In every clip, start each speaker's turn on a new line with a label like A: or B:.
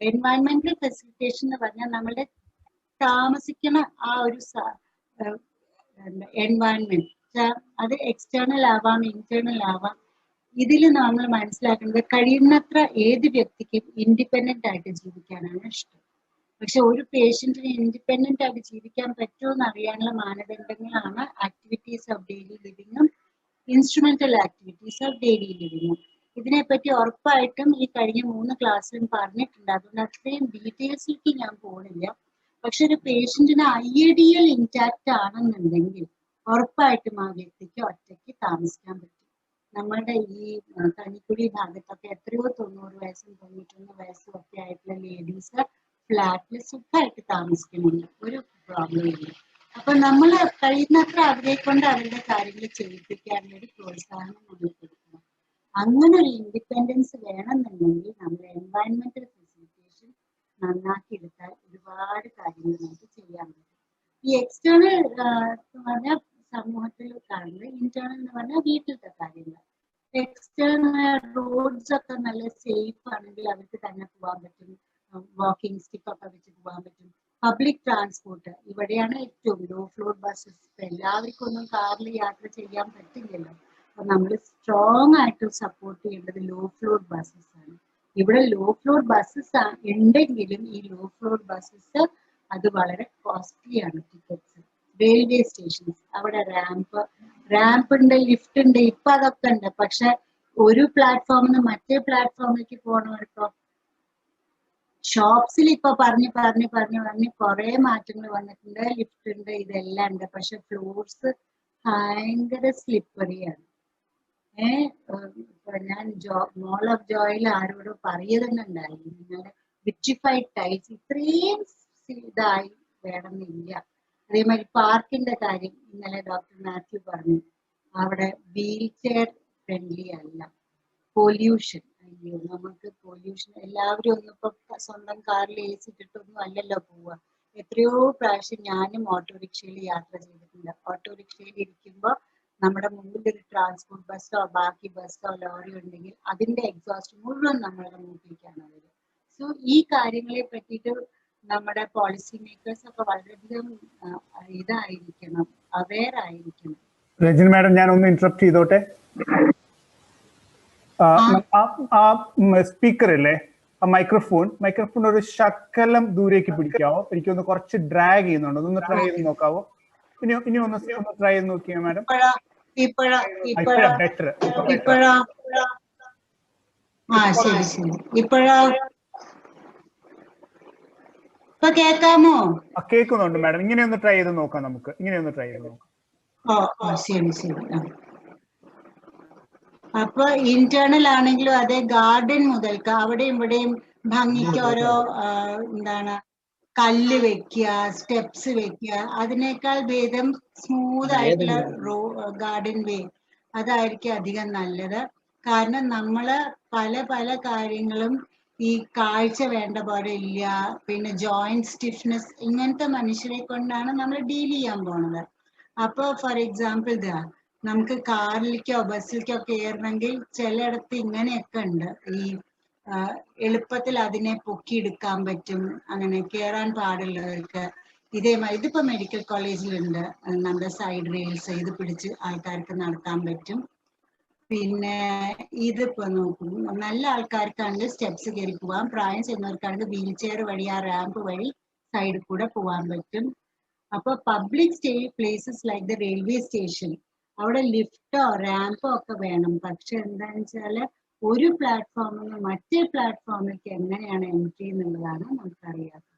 A: എൻവയൺമെന്റൽ facilitation എന്ന് പറഞ്ഞാൽ നമ്മളുടെ താമസിക്കുന്ന ആ ഒരു എൻവയൺമെന്റ് അത് എക്സ്റ്റേണൽ ആവാം ഇന്റേണൽ ആവാം. ഇതിൽ നമ്മൾ മനസ്സിലാക്കുന്നത് കഴിയുന്നത്ര ഏത് വ്യക്തിക്കും ഇൻഡിപെൻഡന്റ് ആയിട്ട് ജീവിക്കാനാണ് ഇഷ്ടം. പക്ഷെ ഒരു പേഷ്യന്റിന് ഇൻഡിപെൻഡന്റ് ആയിട്ട് ജീവിക്കാൻ പറ്റുമോ എന്ന് അറിയാനുള്ള മാനദണ്ഡങ്ങളാണ് ആക്ടിവിറ്റീസ് ഓഫ് ഡെയിലി ലിവിങ്ങും ഇൻസ്ട്രുമെന്റൽ ആക്ടിവിറ്റീസ് ഓഫ് ഡെയിലി ലിവിങ്ങും ഇതിനെപ്പറ്റി ഉറപ്പായിട്ടും ഈ കഴിഞ്ഞ മൂന്ന് ക്ലാസ്സിലും പറഞ്ഞിട്ടുണ്ട്. അതുകൊണ്ട് അത്രയും ഡീറ്റെയിൽസിലേക്ക് ഞാൻ പോകുന്നില്ല പക്ഷെ ഒരു പേഷ്യന്റിന് ഐഡിയൽ ഇൻടാക്ട് ആണെന്നുണ്ടെങ്കിൽ ഉറപ്പായിട്ടും ആ വ്യക്തിക്ക് ഒറ്റയ്ക്ക് താമസിക്കാൻ പറ്റും. നമ്മുടെ ഈ കണിക്കുടി ഭാഗത്തൊക്കെ എത്രയോ തൊണ്ണൂറ് വയസ്സും തൊണ്ണൂറ്റൊന്ന് വയസ്സും ഒക്കെ ആയിട്ടുള്ള ലേഡീസ് ഫ്ലാറ്റിൽ സുഖമായിട്ട് താമസിക്കുന്നുണ്ട്. ഒരു പ്രോബ്ലം ഇല്ല. അപ്പൊ നമ്മൾ കഴിയുന്നത്ര അവരെ കൊണ്ട് അവരുടെ കാര്യങ്ങൾ ചെയ്യിപ്പിക്കാനുള്ള ഒരു പ്രോത്സാഹനം നമ്മൾ കൊടുക്കണം അങ്ങനെ ഒരു ഇൻഡിപെൻഡൻസ് വേണമെന്നുണ്ടെങ്കിൽ നമ്മൾ എൻവയൺമെന്റൽ ഫെസിലിറ്റേഷൻ നന്നാക്കി എടുത്താൽ ഒരുപാട് കാര്യങ്ങൾ നമുക്ക് ചെയ്യാൻ പറ്റും. ഈ എക്സ്റ്റേണൽ എന്ന് പറഞ്ഞാൽ സമൂഹത്തിൽ കാണുന്നത് ഇന്റേണൽ എന്ന് പറഞ്ഞാൽ വീട്ടിലത്തെ കാര്യങ്ങൾ. എക്സ്റ്റേണൽ റോഡ്സ് ഒക്കെ നല്ല സേഫ് ആണെങ്കിൽ അവർക്ക് തന്നെ പോകാൻ പറ്റും. വാക്കിംഗ് സ്റ്റിക്ക് ഒക്കെ വെച്ച് പോകാൻ പറ്റും. പബ്ലിക് ട്രാൻസ്പോർട്ട് ഇവിടെയാണ് ഏറ്റവും ലോ ഫ്ലോർ ബസ്സസ് എല്ലാവർക്കും ഒന്നും കാറിൽ യാത്ര ചെയ്യാൻ പറ്റില്ലല്ലോ. അപ്പൊ നമ്മൾ സ്ട്രോങ് ആയിട്ട് സപ്പോർട്ട് ചെയ്യേണ്ടത് ലോ ഫ്ലോർ ബസ്സസ് ആണ്. ഇവിടെ ലോ ഫ്ലോർ ബസ്സസ് ഉണ്ടെങ്കിലും ഈ ലോ ഫ്ലോർ ബസ്സസ് അത് വളരെ കോസ്റ്റ്ലി ആണ് ടിക്കറ്റ്സ് റെയിൽവേ സ്റ്റേഷൻസ് അവിടെ റാമ്പ് റാമ്പ് ഉണ്ട് ലിഫ്റ്റ് ഉണ്ട് ഇപ്പൊ അതൊക്കെ ഉണ്ട്. പക്ഷെ ഒരു പ്ലാറ്റ്ഫോമിൽ നിന്ന് മറ്റേ പ്ലാറ്റ്ഫോമിലേക്ക് പോകണവർക്കോ ഷോപ്സിൽ ഇപ്പൊ പറഞ്ഞ് പറഞ്ഞ് പറഞ്ഞ് പറഞ്ഞ് കുറെ മാറ്റങ്ങൾ വന്നിട്ടുണ്ട്. ലിഫ്റ്റ് ഉണ്ട് ഇതെല്ലാം ഉണ്ട്. പക്ഷെ ഫ്ലോർസ് ഭയങ്കര സ്ലിപ്പറിയാണ് ഏഹ് ഞാൻ ജോ മോൾ ഓഫ് ജോയിൽ ആരോടും പറയുന്നുണ്ടായി നിങ്ങളുടെ വിട്രിഫൈഡ് ടൈൽസ് ഇത്രയും ഇതായി വേണമെന്നില്ല അതേമാതിരി പാർക്കിന്റെ കാര്യം ഇന്നലെ ഡോക്ടർ മാത്യു പറഞ്ഞു. അവിടെ വീൽ ചെയർ ഫ്രണ്ട്ലി അല്ല. പൊല്യൂഷൻ അയ്യോ നമുക്ക് പൊല്യൂഷൻ എല്ലാവരും ഒന്നും ഇപ്പൊ സ്വന്തം കാറിൽ എ സി ഇട്ടിട്ടൊന്നും അല്ലല്ലോ പോവുക. എത്രയോ പ്രാവശ്യം ഞാനും ഓട്ടോറിക്ഷയിൽ യാത്ര ചെയ്തിട്ടുണ്ട്. ഓട്ടോറിക്ഷയിൽ ഇരിക്കുമ്പോൾ നമ്മുടെ മുമ്പിൽ ഒരു ട്രാൻസ്പോർട്ട് ബസ്സോ ബാക്കി ബസ്സോ ലോറി ഉണ്ടെങ്കിൽ അതിന്റെ എക്സോസ്റ്റ് മുഴുവൻ നമ്മളുടെ മുമ്പിലേക്കാണ് വരിക സോ ഈ കാര്യങ്ങളെ പറ്റിയിട്ട് നമ്മുടെ പോളിസി മേക്കേഴ്സ് ഒക്കെ വളരെയധികം ഇതായിരിക്കണം അവെയർ ആയിരിക്കണം.
B: രജനി മാഡം ഞാൻ ഒന്ന് ഇന്ററപ്റ്റ് ചെയ്തോട്ടെ? ആ സ്പീക്കർ അല്ലേ ആ മൈക്രോഫോൺ മൈക്രോഫോൺ ഒരു ശക്കലം ദൂരേക്ക് പിടിക്കാവോ? എനിക്കൊന്ന് കുറച്ച് ഡ്രാഗ് ചെയ്യുന്നുണ്ട്. ഒന്ന് ട്രൈ ചെയ്ത് നോക്കാവോ? ഇനി ഇനി ഒന്ന് ഒന്ന് ട്രൈ ചെയ്ത് നോക്കിയോ മാഡം? ബെറ്റർ
A: ആ ശരി ശരി. ഇപ്പോഴാ. ഇപ്പൊ കേക്കാമോ?
B: കേൾക്കുന്നുണ്ട് മാഡം. ഇങ്ങനെ ഒന്ന് ട്രൈ ചെയ്ത് നോക്കാം നമുക്ക്. ഇങ്ങനെ ഒന്ന് ട്രൈ ചെയ്ത് നോക്കാം.
A: ഓ ശരി ശരി. അപ്പൊ ഇന്റേണൽ ആണെങ്കിലും അതെ ഗാർഡൻ മുതൽക്ക് അവിടെയും ഇവിടെയും ഭംഗിക്ക് ഓരോ എന്താണ് കല്ല് വെക്കുക സ്റ്റെപ്സ് വെക്കുക. അതിനേക്കാൾ ഭേദം സ്മൂത്ത് ആയിട്ടുള്ള റോ ഗാർഡൻ വേ അതായിരിക്കും അധികം നല്ലത്. കാരണം നമ്മൾ പല പല കാര്യങ്ങളും ഈ കാഴ്ച വേണ്ട പോലെ ഇല്ല. പിന്നെ ജോയിന്റ് സ്റ്റിഫ്നെസ് ഇങ്ങനത്തെ മനുഷ്യരെ കൊണ്ടാണ് നമ്മൾ ഡീൽ ചെയ്യാൻ പോണത്. അപ്പോൾ ഫോർ എക്സാമ്പിൾ ഇതാ നമുക്ക് കാറിലേക്കോ ബസ്സിലേക്കോ കയറണമെങ്കിൽ ചിലയിടത്ത് ഇങ്ങനെയൊക്കെ ഉണ്ട്. ഈ എളുപ്പത്തിൽ അതിനെ പൊക്കിയെടുക്കാൻ പറ്റും അങ്ങനെ കയറാൻ പാടുള്ളവർക്ക് ഇതേമാതിരി ഇതിപ്പോ മെഡിക്കൽ കോളേജിലുണ്ട് നമ്മുടെ സൈഡ് റെയിൽസ് ഇത് പിടിച്ച് ആൾക്കാർക്ക് നടത്താൻ പറ്റും. പിന്നെ ഇതിപ്പോ നോക്കും നല്ല ആൾക്കാർക്കാണെങ്കിൽ സ്റ്റെപ്സ് കയറി പോവാം. പ്രായം ചെന്നവർക്കാണെങ്കിൽ വീൽ ചെയർ വഴി ആ റാമ്പ് വഴി സൈഡിൽ കൂടെ പോവാൻ പറ്റും. അപ്പൊ public stay places like the railway station അവിടെ ലിഫ്റ്റോ റാമ്പോ ഒക്കെ വേണം. പക്ഷെ എന്താണെന്ന് വെച്ചാൽ ഒരു പ്ലാറ്റ്ഫോമിൽ നിന്ന് മറ്റേ പ്ലാറ്റ്ഫോമിലേക്ക് എങ്ങനെയാണ് എൻട്രി എന്നുള്ളതാണ് നമുക്കറിയാത്തത്.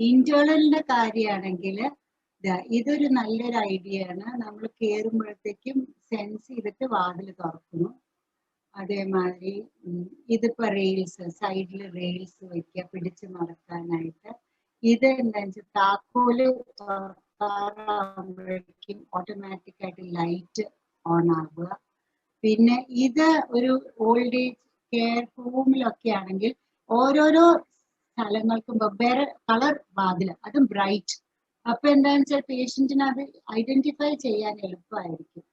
A: ഇന്റേണലിന്റെ കാര്യമാണെങ്കിൽ ഇതൊരു നല്ലൊരു ഐഡിയ ആണ്. നമ്മൾ കയറുമ്പോഴത്തേക്കും സെൻസ് ചെയ്തിട്ട് വാതിൽ തുറക്കുന്നു. അതേമാതിരി ഇതിപ്പോ റെയിൽസ് സൈഡിൽ റെയിൽസ് വെക്കുക പിടിച്ചു നടക്കാനായിട്ട്. ഇത് എന്താ വെച്ചാൽ താക്കോൽ തുറക്കാറാകുമ്പോഴേക്കും ഓട്ടോമാറ്റിക് ആയിട്ട് ലൈറ്റ് ഓൺ ആവുക. പിന്നെ ഇത് ഒരു ഓൾഡ് ഏജ് കെയർ ഹോമിലൊക്കെ ആണെങ്കിൽ ഓരോരോ സ്ഥലങ്ങൾക്കും വെവ്വേറെ കളർ വാതിൽ അതും ബ്രൈറ്റ് അപ്പൊ എന്താണെന്ന് വെച്ചാൽ പേഷ്യന്റിന് അത് ഐഡന്റിഫൈ ചെയ്യാൻ എളുപ്പമായിരിക്കും.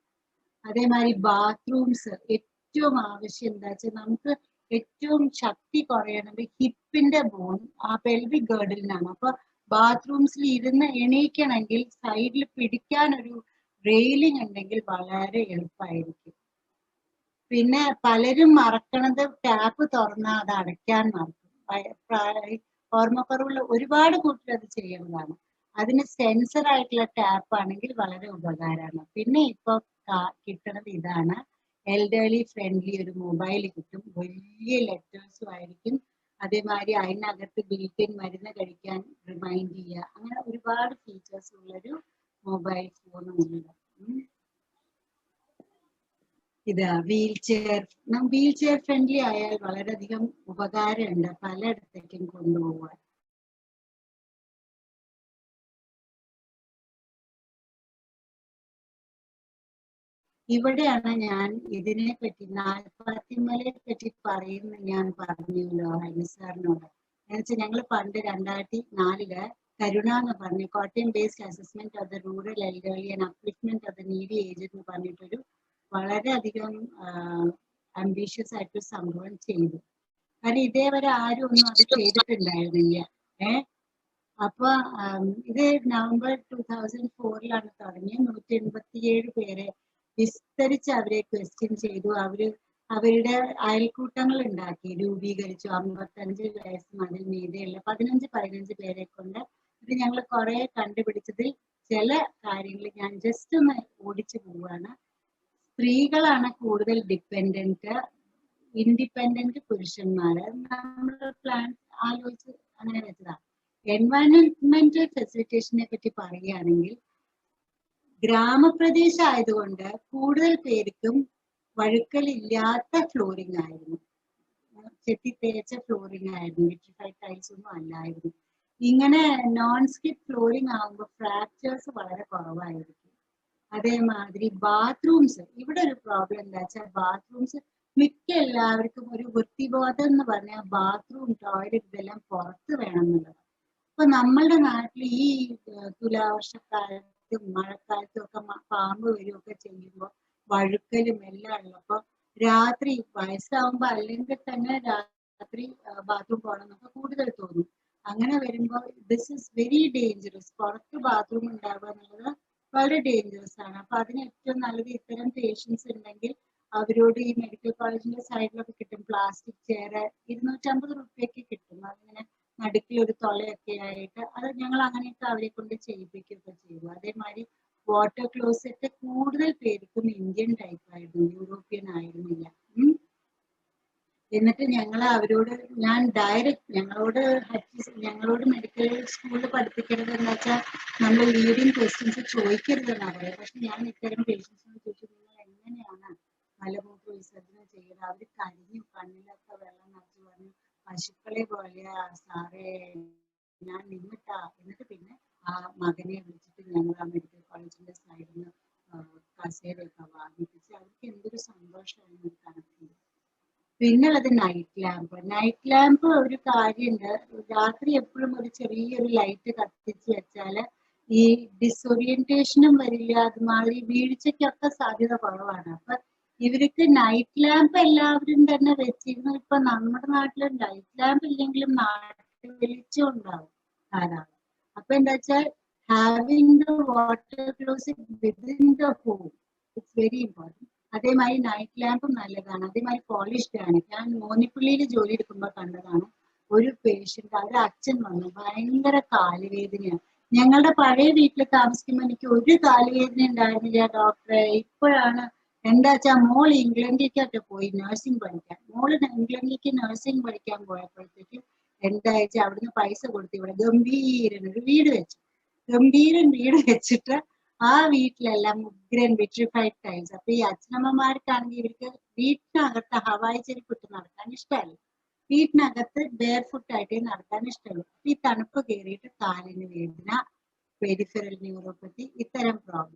A: അതേമാതിരി ബാത്റൂംസ് ഏറ്റവും ആവശ്യം എന്താ വെച്ചാൽ നമുക്ക് ഏറ്റവും ശക്തി കുറയണത് ഹിപ്പിന്റെ ബോൺ ആ പെൽവി ഗേർഡിലിനാണ് അപ്പൊ ബാത്റൂംസിൽ ഇരുന്ന് എണീക്കണമെങ്കിൽ സൈഡിൽ പിടിക്കാൻ ഒരു റെയിലിംഗ് ഉണ്ടെങ്കിൽ വളരെ എളുപ്പമായിരിക്കും. പിന്നെ പലരും മറക്കണത് ടാപ്പ് തുറന്നാൽ അത് അടയ്ക്കാൻ മറക്കും. ഓർമ്മക്കുറവുള്ള ഒരുപാട് കൂട്ടർ അത് ചെയ്യുന്നതാണ്. അതിന് സെൻസർ ആയിട്ടുള്ള ടാപ്പ് ആണെങ്കിൽ വളരെ ഉപകാരമാണ്. പിന്നെ ഇപ്പൊ കിട്ടുന്നത് ഇതാണ്. എൽഡർലി ഫ്രണ്ട്ലി ഒരു മൊബൈൽ കിട്ടും. വലിയ ലെറ്റേഴ്സും ആയിരിക്കും. അതേമാതിരി അതിനകത്ത് ബിൽറ്റിൻ മരുന്ന് കഴിക്കാൻ റിമൈൻഡ് ചെയ്യുക. അങ്ങനെ ഒരുപാട് ഫീച്ചേഴ്സ് ഉള്ളൊരു മൊബൈൽ ഫോണും ഉണ്ട്. ഉം. ഇത് wheel chair wheel chair friendly ആയാൽ വളരെയധികം ഉപകാരമുണ്ട് പലയിടത്തേക്കും കൊണ്ടുപോകാൻ ഇവിടെയാണ് ഞാൻ ഇതിനെ പറ്റി നാൽപ്പത്തിമലയെ പറ്റി പറയുന്ന ഞാൻ പറഞ്ഞല്ലോ ഹരി സാറിനോട്. എന്നുവെച്ചാൽ ഞങ്ങൾ പണ്ട് രണ്ടായിരത്തി നാലിൽ കരുണ എന്ന് പറഞ്ഞ് Kottayam based assessment of the rural elderly and upliftment of the needy age എന്ന് പറഞ്ഞിട്ടൊരു വളരെയധികം അംബീഷ്യസ് ആയിട്ട് സംഭവം ചെയ്തു. കാരണം ഇതേവരെ ആരും ഒന്നും അത് ചെയ്തിട്ടുണ്ടായിരുന്നില്ല. ഏ? അപ്പൊ ഇത് നവംബർ ടൂ തൗസൻഡ് ഫോറിലാണ് തുടങ്ങിയത് നൂറ്റി എൺപത്തിയേഴ് പേരെ വിസ്തരിച്ച് അവരെ ക്വസ്റ്റ്യൻ ചെയ്തു. അവർ അവരുടെ അയൽക്കൂട്ടങ്ങൾ ഉണ്ടാക്കി. രൂപീകരിച്ചു. അമ്പത്തഞ്ച് വയസ്സും അതിൽ മീതെയുള്ള പതിനഞ്ച് പതിനഞ്ച് പേരെ കൊണ്ട് ഇത് ഞങ്ങൾ കുറെ കണ്ടുപിടിച്ചതിൽ ചില കാര്യങ്ങൾ ഞാൻ ജസ്റ്റ് ഒന്ന് ഓടിച്ചു പോവാണ് സ്ത്രീകളാണ് കൂടുതൽ ഡിപ്പെൻഡന്റ് ഇൻഡിപെൻഡന്റ് പുരുഷന്മാര്. നമ്മൾ പ്ലാൻ ആലോചിച്ച് അങ്ങനെ വെച്ചതാണ് എൻവയറൺമെന്റൽ ഫെസിലിറ്റേഷനെ പറ്റി പറയുകയാണെങ്കിൽ ഗ്രാമപ്രദേശം ആയതുകൊണ്ട് കൂടുതൽ പേർക്കും വഴുക്കലില്ലാത്ത ഫ്ലോറിംഗ് ആയിരുന്നു. ചെത്തി തേച്ച ഫ്ലോറിംഗ് ആയിരുന്നു വിട്രിഫൈഡ് ടൈൽസ് ഒന്നും അല്ലായിരുന്നു. ഇങ്ങനെ നോൺ സ്കിപ്പ് ഫ്ലോറിംഗ് ആകുമ്പോൾ ഫ്രാക്ചേഴ്സ് വളരെ കുറവായിരിക്കും. അതേമാതിരി ബാത്റൂംസ് ഇവിടെ ഒരു പ്രോബ്ലം എന്താ വെച്ചാൽ ബാത്റൂംസ് മിക്ക എല്ലാവർക്കും ഒരു വൃത്തിബോധം എന്ന് പറഞ്ഞാൽ ബാത്റൂം ടോയ്ലറ്റ് ഇതെല്ലാം പുറത്ത് വേണം എന്നുള്ളത്. അപ്പൊ നമ്മളുടെ നാട്ടിൽ ഈ തുലാവർഷക്കാലത്തും മഴക്കാലത്തും ഒക്കെ പാമ്പ് വരികയൊക്കെ ചെയ്യുമ്പോൾ വഴുക്കലും എല്ലാം ഉള്ളപ്പോ രാത്രി വയസ്സാവുമ്പോ അല്ലെങ്കിൽ തന്നെ രാത്രി ബാത്റൂം പോകണം എന്നൊക്കെ കൂടുതൽ തോന്നും. അങ്ങനെ വരുമ്പോൾ ദിസ് ഇസ് വെരി ഡേഞ്ചറസ് പുറത്ത് ബാത്റൂം ഉണ്ടാവുക എന്നുള്ളത് വളരെ ഡേഞ്ചറസ് ആണ്. അപ്പൊ അതിന് ഏറ്റവും നല്ലത് ഇത്തരം പേഷ്യൻസ് ഉണ്ടെങ്കിൽ അവരോട് ഈ മെഡിക്കൽ കോളേജിന്റെ സൈഡിലൊക്കെ കിട്ടും. പ്ലാസ്റ്റിക് ചെയർ ഇരുന്നൂറ്റമ്പത് റുപ്യക്ക് കിട്ടും. അതിങ്ങനെ നടുക്കിൽ ഒരു തുളയൊക്കെ ആയിട്ട് അത് ഞങ്ങൾ അങ്ങനെയൊക്കെ അവരെ കൊണ്ട് ചെയ്യിപ്പിക്കുകയൊക്കെ ചെയ്തു അതേമാതിരി വാട്ടർ ക്ലോസറ്റ് കൂടുതൽ പേർക്കും ഇന്ത്യൻ ടൈപ്പ് ആയിരുന്നു യൂറോപ്യൻ ആയിരുന്നില്ല. എന്നിട്ട് ഞങ്ങൾ അവരോട് ഞാൻ ഡയറക്റ്റ് ഞങ്ങളോട് ഞങ്ങളോട് മെഡിക്കൽ സ്കൂളിൽ പഠിപ്പിക്കരുത് എന്ന് വെച്ചാൽ നമ്മൾ ലീഡിങ് ക്വസ്റ്റ്യൻസ് ചോദിക്കരുതെന്നാണ് പറയുക. പക്ഷെ ഞാൻ ഇത്തരം പേഷ്യൻസിനോട് ചോദിച്ചു നിങ്ങൾ എങ്ങനെയാണ് മലമൂത്ര വിസർജനം ചെയ്യുന്നത് അവർ കരിഞ്ഞു കണ്ണിലൊക്കെ വെള്ളം നിറച്ചു പറഞ്ഞു പശുക്കളെ പോലെ സാറേ ഞാൻ നിന്നിട്ടാ. എന്നിട്ട് പിന്നെ ആ മകനെ വിളിച്ചിട്ട് ഞങ്ങൾ ആ മെഡിക്കൽ കോളേജിന്റെ സൈഡിൽ നിന്ന് കസേരയൊക്കെ വാങ്ങിപ്പിച്ച് പിന്നുള്ളത് നൈറ്റ് ലാമ്പ് നൈറ്റ് ലാമ്പ് ഒരു കാര്യമുണ്ട് രാത്രി എപ്പോഴും ഒരു ചെറിയൊരു ലൈറ്റ് കത്തിച്ച് വെച്ചാൽ ഈ ഡിസോറിയന്റേഷനും വരില്ല. അതുമാതിരി വീഴ്ചയ്ക്കൊക്കെ സാധ്യത കുറവാണ്. അപ്പൊ ഇവർക്ക് നൈറ്റ് ലാമ്പ് എല്ലാവരും തന്നെ വെച്ചിരുന്നു. ഇപ്പൊ നമ്മുടെ നാട്ടിൽ നൈറ്റ് ലാമ്പ് ഇല്ലെങ്കിലും നാട്ടിൽ വെളിച്ചം ഉണ്ടാവും. ധാരാളം അപ്പൊ എന്താ വെച്ചാൽ having the water close within the home it's very important അതേമാതിരി നൈറ്റ് ലാമ്പും നല്ലതാണ്. അതേമാതിരി പോളിഷ്ഡ് ആണ്. ഞാൻ മോനിപ്പള്ളിയിൽ ജോലി എടുക്കുമ്പോൾ കണ്ടതാണ്. ഒരു പേഷ്യന്റ് അവരുടെ അച്ഛൻ വന്നു. ഭയങ്കര കാലുവേദനയാണ് ഞങ്ങളുടെ പഴയ വീട്ടിൽ താമസിക്കുമ്പോൾ എനിക്ക് ഒരു കാലുവേദന ഉണ്ടായിരുന്നില്ല ഡോക്ടറെ ഇപ്പോഴാണ് എന്താ വെച്ചാൽ മോൾ ഇംഗ്ലണ്ടിലേക്കൊക്കെ പോയി നഴ്സിംഗ് പഠിക്കാൻ. മോൾ ഇംഗ്ലണ്ടിലേക്ക് നഴ്സിംഗ് പഠിക്കാൻ പോയപ്പോഴത്തേക്ക് എന്താ വെച്ചാൽ അവിടുന്ന് പൈസ കൊടുത്ത് ഇവിടെ ഗംഭീരൻ ഒരു വീട് വെച്ചു. ഗംഭീരൻ വീട് വെച്ചിട്ട് ആ വീട്ടിലെല്ലാം ഉഗ്രൻ വിട്രിഫൈഡ് ടൈൽസ് അപ്പൊ ഈ അച്ഛനമ്മമാർക്കാണെങ്കിൽ ഇവർക്ക് വീട്ടിനകത്ത് ഹവായി ചെരുപ്പിട്ട് നടക്കാൻ ഇഷ്ടമല്ല. വീട്ടിനകത്ത് ബെയർ ഫുട്ട് ആയിട്ട് നടക്കാൻ ഇഷ്ടമുള്ളൂ ഈ തണുപ്പ് കയറിയിട്ട് കാലിന് വേദന പെരിഫറൽ ന്യൂറോപ്പത്തി ഇത്തരം പ്രോബ്ലം